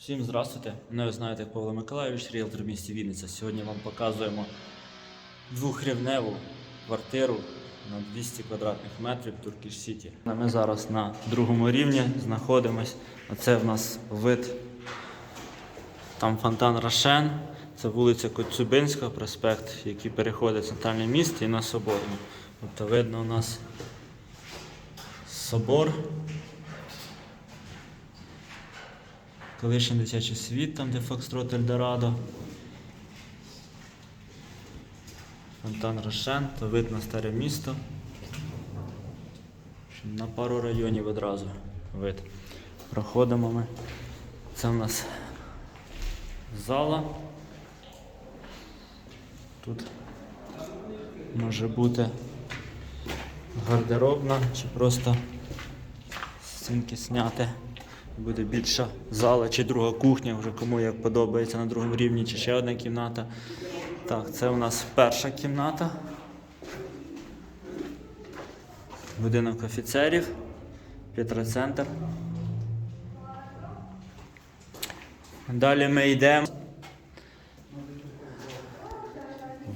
Всім здравствуйте. Мене ви знаєте Павло Миколайович, ріелтор в місті Вінниця. Сьогодні вам показуємо двохрівневу квартиру на 200 квадратних метрів Туркіш Сіті. Ми зараз на другому рівні знаходимось. Оце в нас вид. Там фонтан Рошен, це вулиця Коцюбинська, проспект, який переходить в центральне місто і на Соборну. Тобто видно у нас собор. Колишній дитячий світ, там де Фокстрот Ельдорадо. Фонтан Рошен, то вид на старе місто. На пару районів одразу вид. Проходимо ми. Це в нас зала. Тут може бути гардеробна чи просто стінки зняти. Буде більша зала чи друга кухня, вже кому як подобається на другому рівні, чи ще одна кімната. Так, це у нас перша кімната. Будинок офіцерів, Петроцентр. Далі ми йдемо.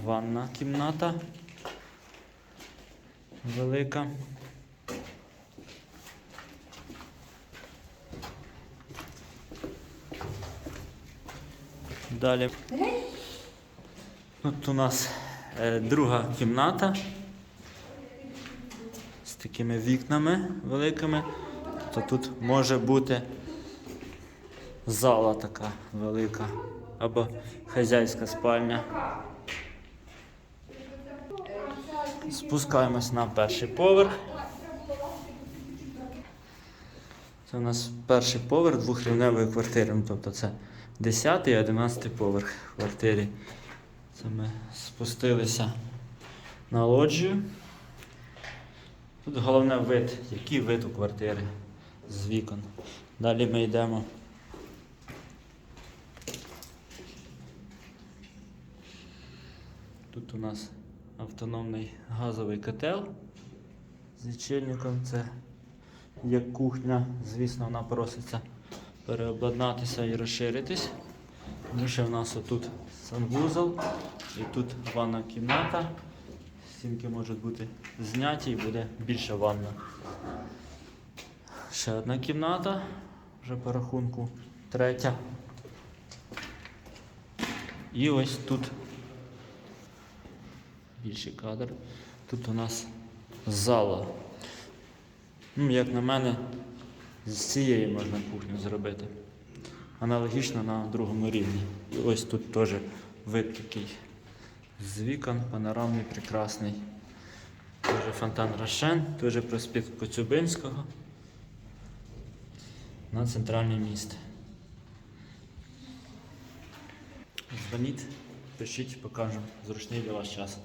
Ванна кімната. Велика. Далі. Тут у нас е, друга кімната з такими вікнами великими. То тут може бути зала така велика або хазяйська спальня. Спускаємось на перший поверх. Це у нас перший поверх двохрівневої квартири. Ну, тобто це 10 і 11 поверх в квартирі. Це ми спустилися на лоджію. Тут головне вид, який вид у квартири з вікон. Далі ми йдемо. Тут у нас автономний газовий котел з лічильником. Це як кухня, звісно, вона проситься переобладнатися і розширитись. Тому що в нас отут санвузол і тут ванна кімната. Стінки можуть бути зняті і буде більша ванна. Ще одна кімната, вже по рахунку третя. І ось тут більший кадр. Тут у нас зала. Ну, як на мене, з цієї можна кухню зробити. Аналогічно на другому рівні. І ось тут теж вид такий з вікон, панорамний, прекрасний. Тоже фонтан Рошен, теж проспект Коцюбинського на центральне місто. Дзвоніть, пишіть, покажемо. Зручний для вас час.